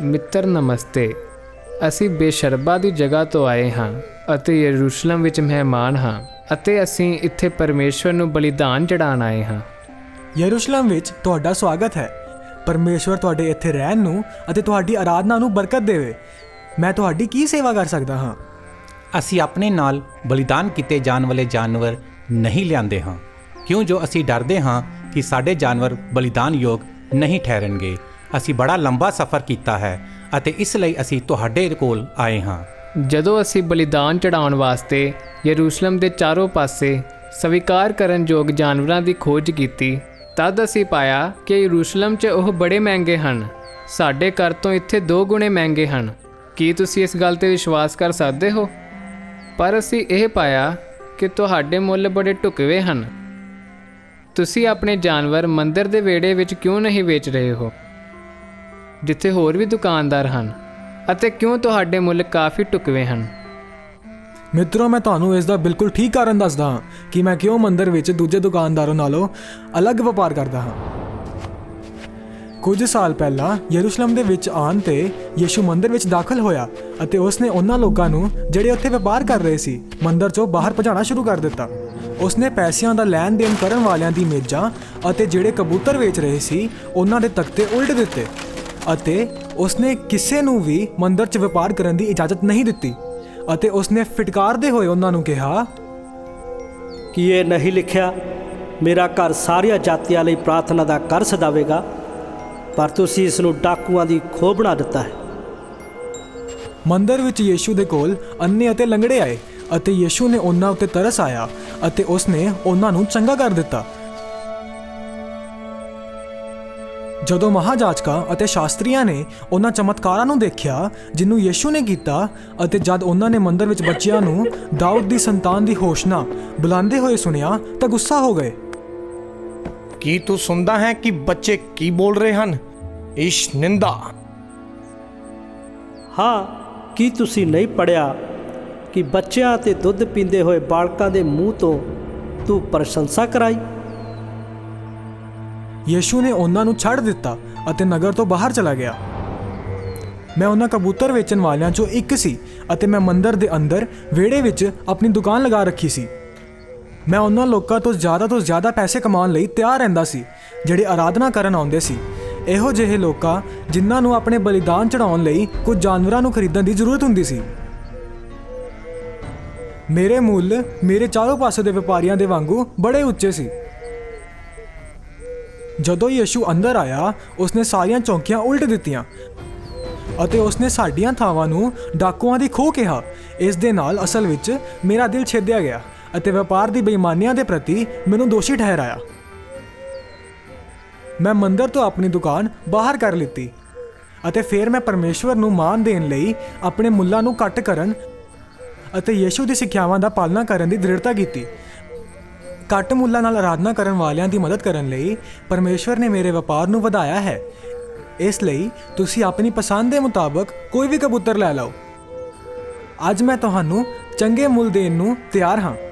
ਮਿੱਤਰ ਨਮਸਤੇ ਅਸੀਂ ਬੇਸ਼ਰਬਾ ਦੀ ਜਗ੍ਹਾ ਤੋਂ ਆਏ ਹਾਂ ਅਤੇ ਯਰੂਸ਼ਲਮ ਵਿੱਚ ਮਹਿਮਾਨ ਹਾਂ ਅਤੇ ਅਸੀਂ ਇੱਥੇ ਪਰਮੇਸ਼ਵਰ ਨੂੰ ਬਲੀਦਾਨ ਚੜਾਉਣ ਆਏ ਹਾਂ। ਯਰੂਸ਼ਲਮ ਵਿੱਚ ਤੁਹਾਡਾ ਸਵਾਗਤ ਹੈ। ਪਰਮੇਸ਼ਵਰ ਤੁਹਾਡੇ ਇੱਥੇ ਰਹਿਣ ਨੂੰ ਅਤੇ ਤੁਹਾਡੀ ਆਰਾਧਨਾ ਨੂੰ ਬਰਕਤ ਦੇਵੇ। ਮੈਂ ਤੁਹਾਡੀ ਕੀ ਸੇਵਾ ਕਰ ਸਕਦਾ ਹਾਂ? ਅਸੀਂ ਆਪਣੇ ਨਾਲ ਬਲੀਦਾਨ ਕੀਤੇ ਜਾਣ ਵਾਲੇ ਜਾਨਵਰ ਨਹੀਂ ਲਿਆਂਦੇ ਹਾਂ। ਕਿਉਂ ਜੋ ਅਸੀਂ ਡਰਦੇ ਹਾਂ ਕਿ ਸਾਡੇ ਜਾਨਵਰ ਬਲੀਦਾਨ ਯੋਗ ਨਹੀਂ ਠਹਿਰਨਗੇ? ਅਸੀਂ ਬੜਾ ਲੰਬਾ ਸਫ਼ਰ ਕੀਤਾ ਹੈ ਅਤੇ ਇਸ ਲਈ ਅਸੀਂ ਤੁਹਾਡੇ ਕੋਲ ਆਏ ਹਾਂ। ਜਦੋਂ ਅਸੀਂ ਬਲੀਦਾਨ ਚੜਾਉਣ ਵਾਸਤੇ ਯਰੂਸ਼ਲਮ ਦੇ ਚਾਰੋਂ ਪਾਸੇ ਸਵੀਕਾਰ ਕਰਨ ਯੋਗ ਜਾਨਵਰਾਂ ਦੀ ਖੋਜ ਕੀਤੀ, ਤਦ ਅਸੀਂ ਪਾਇਆ ਕਿ ਯਰੂਸ਼ਲਮ 'ਚ ਉਹ ਬੜੇ ਮਹਿੰਗੇ ਹਨ। ਸਾਡੇ ਘਰ ਤੋਂ ਇੱਥੇ ਦੋ ਗੁਣੇ ਮਹਿੰਗੇ ਹਨ। ਕੀ ਤੁਸੀਂ ਇਸ ਗੱਲ ਤੇ ਵਿਸ਼ਵਾਸ ਕਰ ਸਕਦੇ ਹੋ? ਪਰ ਅਸੀਂ ਇਹ ਪਾਇਆ ਕਿ ਤੁਹਾਡੇ ਮੁੱਲ ਬੜੇ ਢੁਕਵੇਂ ਹਨ। ਤੁਸੀਂ ਆਪਣੇ ਜਾਨਵਰ ਮੰਦਰ ਦੇ ਵਿਹੜੇ ਵਿੱਚ ਕਿਉਂ ਨਹੀਂ ਵੇਚ ਰਹੇ ਹੋ? ਜਿੱਥੇ ਹੋਰ ਵੀ ਦੁਕਾਨਦਾਰ ਹਨ ਅਤੇ ਕਿਉਂ ਤੁਹਾਡੇ ਮੁੱਲ ਕਾਫੀ ਢੁਕਵੇਂ ਹਨ। ਮਿੱਤਰੋ, ਮੈਂ ਤੁਹਾਨੂੰ ਇਸ ਦਾ ਬਿਲਕੁਲ ਠੀਕ ਕਾਰਨ ਦੱਸਦਾ ਹਾਂ ਕਿ ਮੈਂ ਕਿਉਂ ਮੰਦਿਰ ਵਿੱਚ ਦੂਜੇ ਦੁਕਾਨਦਾਰਾਂ ਨਾਲੋਂ ਅਲੱਗ ਵਪਾਰ ਕਰਦਾ ਹਾਂ। ਕੁਝ ਸਾਲ ਪਹਿਲਾਂ ਯਰੂਸ਼ਲਮ ਦੇ ਵਿੱਚ ਆਉਣ ਤੇ ਯੀਸ਼ੂ ਮੰਦਰ ਵਿੱਚ ਦਾਖਲ ਹੋਇਆ ਅਤੇ ਉਸਨੇ ਉਹਨਾਂ ਲੋਕਾਂ ਨੂੰ ਜਿਹੜੇ ਉੱਥੇ ਵਪਾਰ ਕਰ ਰਹੇ ਸੀ, ਮੰਦਰ ਚੋਂ ਬਾਹਰ ਭਜਾਣਾ ਸ਼ੁਰੂ ਕਰ ਦਿੱਤਾ। ਉਸਨੇ ਪੈਸਿਆਂ ਦਾ ਲੈਣ ਦੇਣ ਕਰਨ ਵਾਲਿਆਂ ਦੀ ਮੇਜ਼ਾਂ ਅਤੇ ਜਿਹੜੇ ਕਬੂਤਰ ਵੇਚ ਰਹੇ ਸੀ, ਉਹਨਾਂ ਦੇ ਤਖਤੇ ਉਲਟ ਦਿੱਤੇ। ਅਤੇ ਉਸਨੇ ਕਿਸੇ ਨੂੰ ਵੀ ਮੰਦਿਰ 'ਚ ਵਪਾਰ ਕਰਨ ਦੀ ਇਜਾਜ਼ਤ ਨਹੀਂ ਦਿੱਤੀ ਅਤੇ ਉਸਨੇ ਫਟਕਾਰਦੇ ਹੋਏ ਉਹਨਾਂ ਨੂੰ ਕਿਹਾ ਕੀ ਇਹ ਨਹੀਂ ਲਿਖਿਆ ਮੇਰਾ ਘਰ ਸਾਰੀਆਂ ਜਾਤੀਆਂ ਲਈ ਪ੍ਰਾਰਥਨਾ ਦਾ ਕਰ ਸਦਾਵੇਗਾ ਪਰ ਤੁਸੀਂ ਇਸ ਨੂੰ ਡਾਕੂਆਂ ਦੀ ਖੋਹ ਬਣਾ ਦਿੱਤਾ ਹੈ। ਮੰਦਿਰ ਵਿੱਚ ਯੀਸ਼ੂ ਦੇ ਕੋਲ ਅੰਨੇ ਅਤੇ ਲੰਗੜੇ ਆਏ ਅਤੇ ਯੀਸ਼ੂ ਨੇ ਉਹਨਾਂ ਉੱਤੇ ਤਰਸ ਆਇਆ ਅਤੇ ਉਸਨੇ ਉਹਨਾਂ ਨੂੰ ਚੰਗਾ ਕਰ ਦਿੱਤਾ। ਜਦੋਂ ਮਹਾਜਾਜਕਾਂ ਅਤੇ ਸ਼ਾਸਤਰੀਆਂ ਨੇ ਉਹਨਾਂ ਚਮਤਕਾਰਾਂ ਨੂੰ ਦੇਖਿਆ ਜਿਹਨੂੰ ਯੀਸ਼ੂ ਨੇ ਕੀਤਾ ਅਤੇ ਜਦ ਉਹਨਾਂ ਨੇ ਮੰਦਿਰ ਵਿੱਚ ਬੱਚਿਆਂ ਨੂੰ ਦਾਊਦ ਦੀ ਸੰਤਾਨ ਦੀ ਹੋਸ਼ਨਾ ਬੁਲਾਉਂਦੇ ਹੋਏ ਸੁਣਿਆ ਤਾਂ ਗੁੱਸਾ ਹੋ ਗਏ। ਕੀ ਤੂੰ ਸੁਣਦਾ ਹੈ ਕਿ ਬੱਚੇ ਕੀ ਬੋਲ ਰਹੇ ਹਨ? ਇਸ਼ ਨਿੰਦਾ। ਹਾਂ ਕੀ ਤੁਸੀਂ ਨਹੀਂ ਪੜਿਆ ਕਿ ਬੱਚਿਆਂ ਤੇ ਦੁੱਧ ਪੀਂਦੇ ਹੋਏ ਬਾਲਕਾਂ ਦੇ ਮੂੰਹ ਤੋਂ ਤੂੰ ਪ੍ਰਸ਼ੰਸਾ ਕਰਾਈ? ਯੀਸ਼ੂ ਨੇ ਉਹਨਾਂ ਨੂੰ ਛੱਡ ਦਿੱਤਾ ਅਤੇ ਨਗਰ ਤੋਂ ਬਾਹਰ ਚਲਾ ਗਿਆ। ਮੈਂ ਉਹਨਾਂ ਕਬੂਤਰ ਵੇਚਣ ਵਾਲਿਆਂ ਚੋਂ ਇੱਕ ਸੀ ਅਤੇ ਮੈਂ ਮੰਦਰ ਦੇ ਅੰਦਰ ਵਿਹੜੇ ਵਿੱਚ ਆਪਣੀ ਦੁਕਾਨ ਲਗਾ ਰੱਖੀ ਸੀ। ਮੈਂ ਉਹਨਾਂ ਲੋਕਾਂ ਤੋਂ ਜ਼ਿਆਦਾ ਤੋਂ ਜ਼ਿਆਦਾ ਪੈਸੇ ਕਮਾਉਣ ਲਈ ਤਿਆਰ ਰਹਿੰਦਾ ਸੀ, ਜਿਹੜੇ ਆਰਾਧਨਾ ਕਰਨ ਆਉਂਦੇ ਸੀ। ਇਹੋ ਜਿਹੇ ਲੋਕਾਂ ਜਿਨ੍ਹਾਂ ਨੂੰ ਆਪਣੇ ਬਲੀਦਾਨ ਚੜਾਉਣ ਲਈ ਕੁਝ ਜਾਨਵਰਾਂ ਨੂੰ ਖਰੀਦਣ ਦੀ ਜ਼ਰੂਰਤ ਹੁੰਦੀ ਸੀ। ਮੇਰੇ ਮੁੱਲ ਮੇਰੇ ਚਾਰੋਂ ਪਾਸੇ ਦੇ ਵਪਾਰੀਆਂ ਦੇ ਵਾਂਗੂ ਬੜੇ ਉੱਚੇ ਸੀ। ਜਦੋਂ ਯਸ਼ੂ ਅੰਦਰ ਆਇਆ, ਉਸਨੇ ਸਾਰੀਆਂ ਚੌਂਕੀਆਂ ਉਲਟ ਦਿੱਤੀਆਂ ਅਤੇ ਉਸਨੇ ਸਾਡੀਆਂ ਥਾਵਾਂ ਨੂੰ ਡਾਕੂਆਂ ਦੀ ਖੋਹ ਕਿਹਾ। ਇਸ ਦੇ ਨਾਲ ਅਸਲ ਵਿੱਚ ਮੇਰਾ ਦਿਲ ਛੇਦਿਆ ਗਿਆ ਅਤੇ ਵਪਾਰ ਦੀ ਬੇਈਮਾਨੀਆਂ ਦੇ ਪ੍ਰਤੀ ਮੈਨੂੰ ਦੋਸ਼ੀ ਠਹਿਰਾਇਆ। ਮੈਂ ਮੰਦਰ ਤੋਂ ਆਪਣੀ ਦੁਕਾਨ ਬਾਹਰ ਕਰ ਲਿੱਤੀ ਅਤੇ ਫਿਰ ਮੈਂ ਪਰਮੇਸ਼ਵਰ ਨੂੰ ਮਾਨ ਦੇਣ ਲਈ ਆਪਣੇ ਮੁੱਲਾਂ ਨੂੰ ਘੱਟ ਕਰਨ ਅਤੇ ਯਿਸੂ ਦੀ ਸਿੱਖਿਆਵਾਂ ਦਾ ਪਾਲਣਾ ਕਰਨ ਦੀ ਦ੍ਰਿੜਤਾ ਕੀਤੀ। ਘੱਟ ਮੁੱਲਾਂ ਨਾਲ ਆਰਾਧਨਾ ਕਰਨ ਵਾਲਿਆਂ ਦੀ ਮਦਦ ਕਰਨ ਲਈ ਪਰਮੇਸ਼ਵਰ ਨੇ ਮੇਰੇ ਵਪਾਰ ਨੂੰ ਵਧਾਇਆ ਹੈ। ਇਸ ਲਈ ਤੁਸੀਂ ਆਪਣੀ ਪਸੰਦ ਦੇ ਮੁਤਾਬਕ ਕੋਈ ਵੀ ਕਬੂਤਰ ਲੈ ਲਓ। ਅੱਜ ਮੈਂ ਤੁਹਾਨੂੰ ਚੰਗੇ ਮੁੱਲ ਦੇਣ ਨੂੰ ਤਿਆਰ ਹਾਂ।